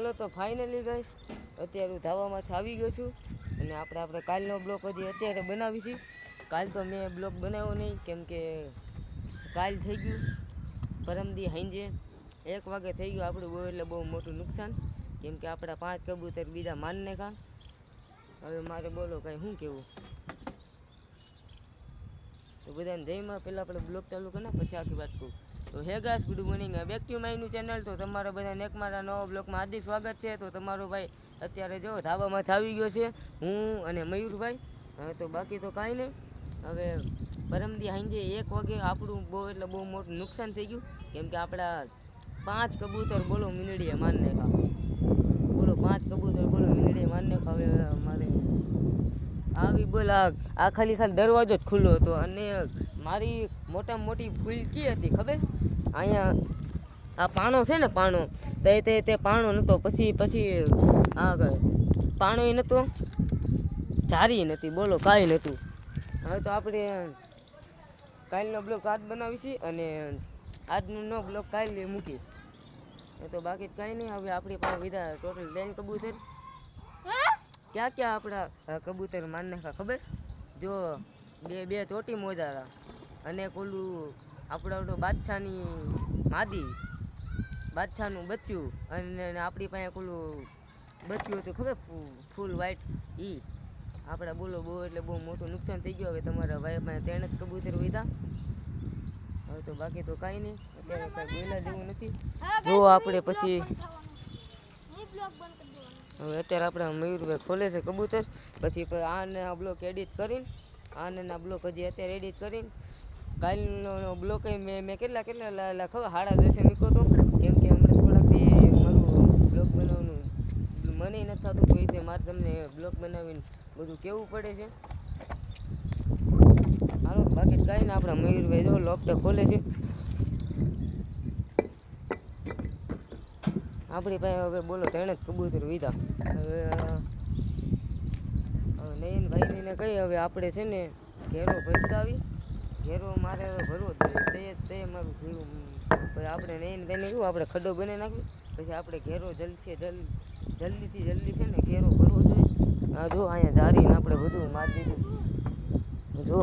હાલો તો ફાઇનલી ગઈશ અત્યારે હું ધાવામાંથી આવી ગયો છું અને આપણે આપણે કાલનો બ્લોક હજી અત્યારે બનાવી છે. કાલ તો મેં બ્લોક બનાવ્યો નહીં, કેમ કે કાલ થઈ ગયું. પરમદી હાંજે એક વાગે થઈ ગયું આપણું બહુ એટલે બહુ મોટું નુકસાન. કેમ કે આપણા પાંચ કબૂતર બીજા માનને કાં હવે મારે બોલો કાંઈ શું કેવું તો બધાને જયમાં પહેલાં આપણે બ્લોક ચાલુ કરે પછી આખી વાત કહું. તો હે ગુડ મોર્નિંગ બેક ટુ માયનું ચેનલ તો તમારા બધાને એક મારા નવા બ્લોગમાં હાર્દિક સ્વાગત છે. તો તમારો ભાઈ અત્યારે જો ધાબામાંથી આવી ગયો છે, હું અને મયુરભાઈ. તો બાકી તો કાંઈ નહીં. હવે પરમદી સાંજે એક વાગે આપણું બહુ એટલે બહુ મોટું નુકસાન થઈ ગયું. કેમ કે આપણા પાંચ કબૂતર બોલો મીનડીએ માન નાખા બોલો, પાંચ કબૂતર બોલો મીનડીએ માન નાખા આવી આ ખાલી ખાલી દરવાજો જ ખુલ્લો હતો અને મારી મોટામાં મોટી ભૂલ કી હતી ખબર? અહીંયા આ પાણો છે ને પાણો, તે તે તે પાણો નહોતો પછી પછી આ પાણો એ નહોતો જારી નથી, બોલો કાંઈ નહોતું હવે તો આપણે કાલનો બ્લોક આજ બનાવી છીએ અને આજનો નો બ્લોક કાલે મૂકી તો બાકી કાંઈ નહીં, હવે આપણી પાસે વિધા ટોટલ ત્રણ કબૂતર. ક્યાં ક્યાં આપણા કબૂતર મારી નાખા ખબર? જો બે બે ચોટી મોજારા અને પેલું ઓલું આપણો બાદશાહની માદી બાદશાહનું બચ્ચું અને આપણી પાસે પેલું બચ્ચું હતું ખબર? ફૂલ વ્હાઈટ ઈ. આપણે બોલો બહુ એટલે બહુ મોટું નુકસાન થઈ ગયું. હવે તમારા ભાઈ પાસે ત્રણ જ કબૂતર વીધા. હવે તો બાકી તો કાંઈ નહીં. અત્યારે કાંઈ બોલા જેવું નથી. જો આપણે પછી હવે અત્યારે આપણે મયુરભાઈ ખોલે છે કબૂતર. પછી આને આ બ્લોક એડિટ કરીને, આને આ બ્લોક હજી અત્યારે એડિટ કરીને. કાલનો બ્લોક મેં મેં કેટલા કેટલા ખબર સાડા દસે મૂક્યો હતો કેમ કે હમણાં થોડાક મારું બ્લોક બનાવવાનું મને નથી થતું કોઈ રીતે મારે તમને બ્લોક બનાવીને બધું કેવું પડે છે. હાલો, બાકી કાંઈ ને, આપણા મયુરભાઈ જો લોપટે ખોલે છે. આપણી પાસે હવે બોલો તેણે જ કબૂતર વિધા. હવે નયનભાઈને કહીએ કહી હવે આપણે છે ને ઘેરો ભરતાવી. ઘેરો મારે હવે ભરવો તે તે મારું જીવું. પછી આપણે નયનભાઈને કહ્યું આપણે ખડો બની નાખ્યું પછી આપણે ઘેરો જલ્દી જલ જલ્દીથી જલ્દી છે ને ઘેરો ભરવો જોઈએ. આ જો અહીંયા જારીને આપણે બધું મારી દીધું. જો.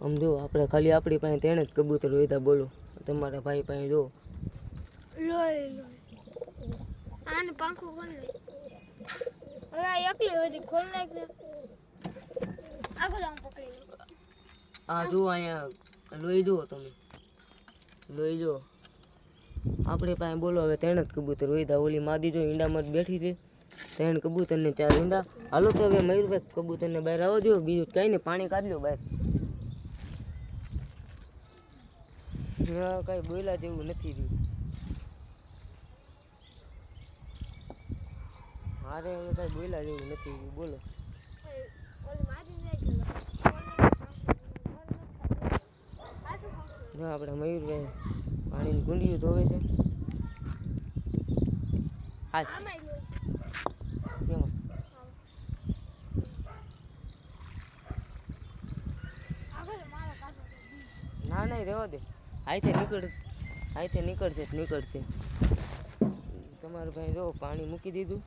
આમ જો આપણે ખાલી આપણી પાસે તેણે જ કબૂતર હોય બોલો. તમારા ભાઈ પાસે જો. લોય લોય આને પાંખો ખોલ લે હવે આ એકલી હજી ખોલ નાખ ને. આગળ આમ પકડી આ જો અહીંયા લોહી જુઓ તમે. લોહી જુઓ. આપણે પાસે બોલો હવે ત્રણ જ કબૂતર હોય. ઓલી માદી જો ઈંડામાં જ બેઠી છે. ત્રણ કબૂતર ને ચાર ઈંડા. હાલો તો હવે મયુરભાઈ કબૂતરને બહાર આવો દો બીજું કાંઈ નહીં પાણી કાઢ લો બહાર. હા કાંઈ બોલ્યા જેવું નથી રહ્યું. મારે કાંઈ બોલ્યા જેવું નથી રહ્યું. બોલો. જો આપણે મયુરભાઈ પાણીની કુંડીઓ ધોવે છે. પાસે ના ના રહેવા દે. આઈથી નીકળ આઈથી નીકળશે જ નીકળશે. તમારો ભાઈ જો પાણી મૂકી દીધું.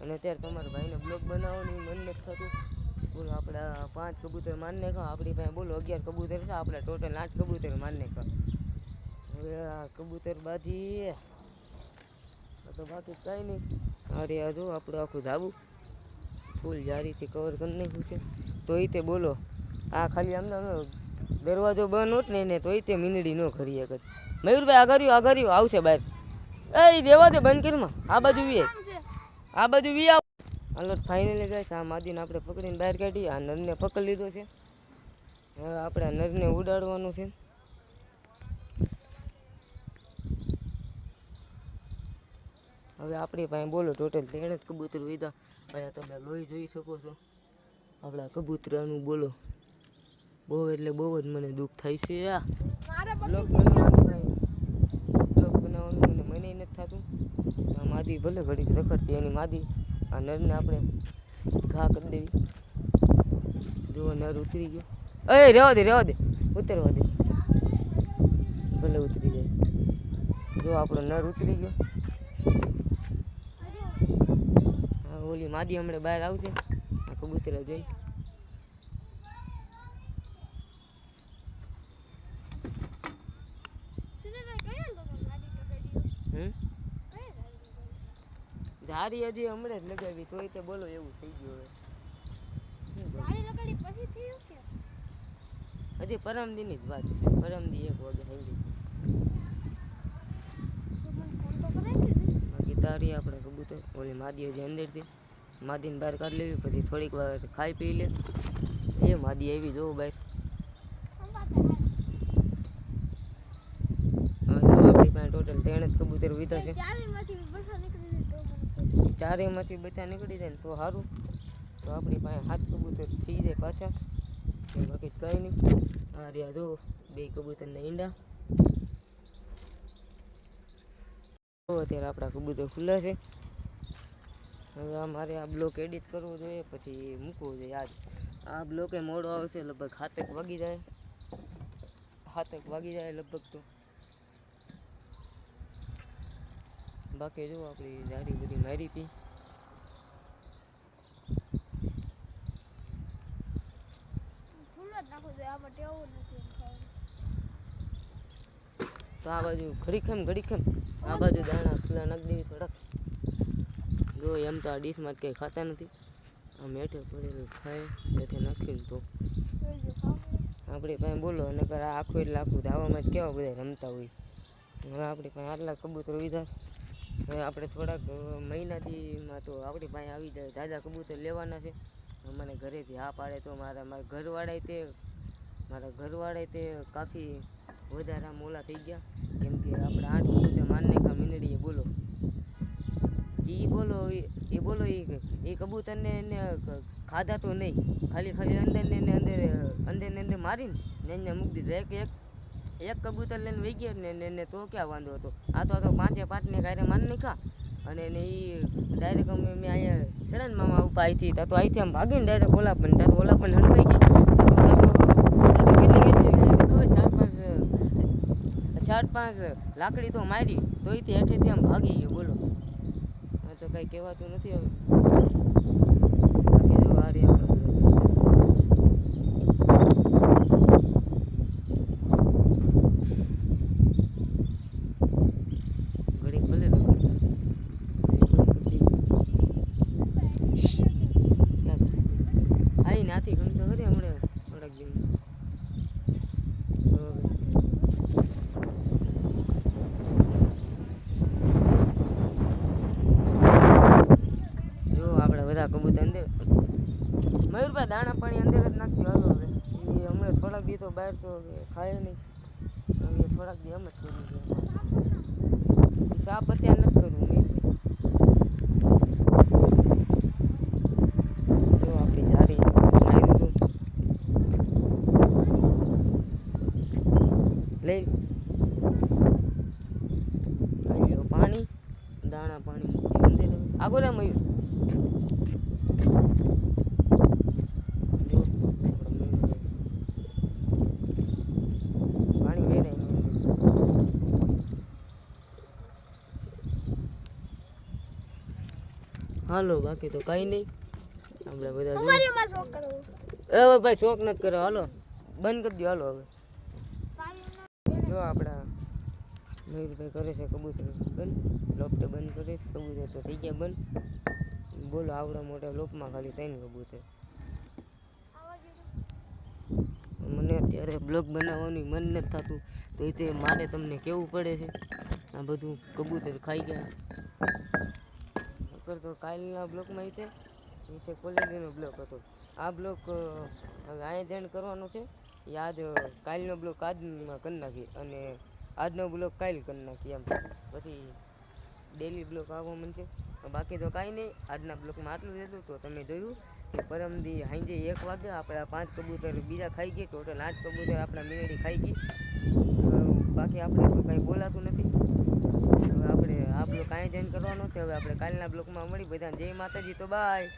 અને અત્યારે તમારા ભાઈને બ્લોક બનાવવાનું મન નથી થતું. બોલો આપણા પાંચ કબૂતર માન નાખો આપણી પાસે બોલો અગિયાર કબૂતર છે આપણા ટોટલ આઠ કબૂતર માન નાખો હવે આ કબૂતર બાજી તો બાકી કાંઈ નહીં. અરે આ જો આપણું આખું ધાબું ફૂલ જારીથી કવર કરી નાખ્યું છે. તોય તે બોલો, આ ખાલી આમ દરવાજો બંધ હોત ને એને તોય તે મીનડી ન એક જ. મયુરભાઈ આગળ કર્યું આવશે બહાર. એ દેવા દે બંધ કરીમાં આ બાજુ વી આ બાજુ વી આવ. હાલો ફાઇનલી ગાઈસ આ માદીને આપણે પકડીને બહાર કાઢી. આ નરને પકડી લીધો છે. હવે આપણે આ નરને ઉડાડવાનું છે. હવે આપણી પાસે બોલો ટોટલ ત્રણ જ કબૂતર વીધા. અહીંયા તમે લોહી જોઈ શકો છો. આપણા કબૂતરાનું બોલો. બહુ એટલે બહુ જ મને દુઃખ થાય છે આ. મારા બ્લોગ બનાવવાનું મને મને નથી થતું. આ માદી ભલે ઘડીક રખડતી એની માદી આ નરને આપણે ઘા કરી દેવી. જુઓ નર ઉતરી ગયો. એ રહેવા દે રહેવા દે. ઉતરવા દે. ભલે ઉતરી જાય. જો આપણો નર ઉતરી ગયો. ઓલી માદી હમણાં બહાર આવશે આ કબૂતર જોઈ. જારી હજી હમણાં જ લગાવી તોય તે બોલો એવું થઈ ગયું હવે. હજી પરમદીની જ વાત છે પરમદી એક વાગે થઈ બાકી તારી આપણે કબૂતર ઓલી માદી હજી અંદરથી. માદીને બહાર કાઢી લેવી પછી થોડીક વાર ખાઈ પી લે. એ માદી આવી જોવું બહાર. હવે આપણી પાસે ટોટલ ત્રણ જ કબૂતર વીધા છે. ચારેયમાંથી બચ્ચા નીકળી જાય ને તો સારું તો આપણી પાસે હાથ કબૂતર થઈ જાય પાછા. બાકી કંઈ નહીં. આ રહ્યા જો બે કબૂતરના ઈંડા. તો અત્યારે આપણા કબૂતર ખુલ્લા છે. હવે આ મારે આ બ્લોક એડિટ કરવો જોઈએ, પછી મૂકવો જોઈએ. આજ આ બ્લોકે મોડો આવશે, લગભગ હાથક વાગી જાય. હાથક વાગી જાય લગભગ તો. બાકી જો આપણી જારી બધી મારી હતી. તો આ બાજુ ઘડી ખમ ઘડી ખમ આ બાજુ દાણા ખુલ્લા નાખી દેવી થોડાક. જો એમ તો આ ડીશમાં કંઈ ખાતા નથી. આમ હેઠે પડેલું ખાય હેઠે નાખીને તો આપણે પાસે બોલો અને આખું એટલે આખું ધાવામાં જ કેવા બધા રમતા હોય. હવે આપણી પાસે આટલા કબૂતર હવે આપણે થોડાક મહિનાથીમાં તો આપણી પાસે આવી જાય તાજા કબૂતર લેવાના છે. મને ઘરેથી હા પાડે તો મારા મારા ઘરવાળાએ તે, મારા ઘરવાળાએ તે કાફી વધારે મોલા થઈ ગયા. કેમ કે આપણે આઠ કબૂતર માનને કા મીંદડીએ બોલો. એ બોલો એ બોલો એ કબૂતરને એને ખાધા તો નહીં. ખાલી ખાલી અંદર ને એને અંદર, અંદરને અંદર મારીને એને મૂકી દીધા. એક એક એક કબૂતર લઈને વહી ગયા ને એને તો ક્યાં વાંધો હતો. આ તો તો પાંચે પાંચને કાંઈ માન નીખા અને એને એ ડાયરેક્ટ અમે મેં અહીંયા સડન મામા ઉપા અહીંથી તા અહીંથી આમ ભાગીને ડાયરેક્ટ ઓલા પણ તા ઓલા પણ હલવાઈ ગઈ ચાર પાંચ લાકડી તો મારી. તો એથી હેઠેથી આમ ભાગી ગયો, બોલો. આ તો કાંઈ કહેવાતું નથી હવે બાકી જો આ રહ્યા આપણે ઘડીક ભલે રાખો. આઈ નાથી ગમતો ખરી હમણાં થોડાક દિન તો જો આપણે બધા કબૂતર અંદર. મયુરભાઈ દાણા પાણી અંદર જ નાખ્યું આવ્યો હવે. એ હમણાં થોડાક દી તો બહાર તો ખાયો નહીં. હવે થોડાક દી એમ જ કર્યું છે સાપ અત્યારે નથી કરવું મેં જો આપણી જારી માર્યું હતું લઈ ખાઈ લ્યો પાણી દાણા પાણી મૂકી અંદર હવે. આગો રે મયુર જો આપણો મયુર ભાઈ. પાણી વેરાય નહીં અંદર. હાલો બાકી તો કઈ નહીં. આપણે બધા હવે ભાઈ શોખ નથી કર્યો. હાલો બંધ કરી દો. હાલો હવે. જો આપણા મયુરભાઈ કરે છે કબૂતર. બંધ. લોપટે બંધ કરે છે. કબૂતર તો થઈ ગયા બંધ. બોલો આવડા મોટા લોપમાં ખાલી ત્રણ કબૂતર. મને અત્યારે બ્લોગ બનાવવાનું મન નથી થતું. તો એ તે મારે તમને કેવું પડે છે? આ બધું કબૂતર ખાઈ ગયા. નકર તો કાલના બ્લોકમાં એ છે. એ છે કોલેજનો બ્લોક હતો. આ બ્લોક હવે અહીંયા જેન્ડ કરવાનો છે. એ આજ કાલનો બ્લોક આજમાં કરી નાખી અને આજનો બ્લોક કાલ કરી નાખી એમ. પછી ડેલી બ્લોક આવવા છે બાકી તો કાંઈ નહીં. આજના બ્લોકમાં આટલું જ હતું તો તમે જોયું કે પરમદી સાંજે એક વાગે આપણા પાંચ કબૂતર બીજા ખાઈ ગઈ ટોટલ આઠ કબૂતર આપણા મેળડી ખાઈ ગઈ બાકી આપણે તો કાંઈ બોલાતું નથી. આપણે કાંઈ જોઈન કરવાનો છે. હવે આપણે કાલના બ્લોકમાં મળી બધા જય માતાજી. તો બાય.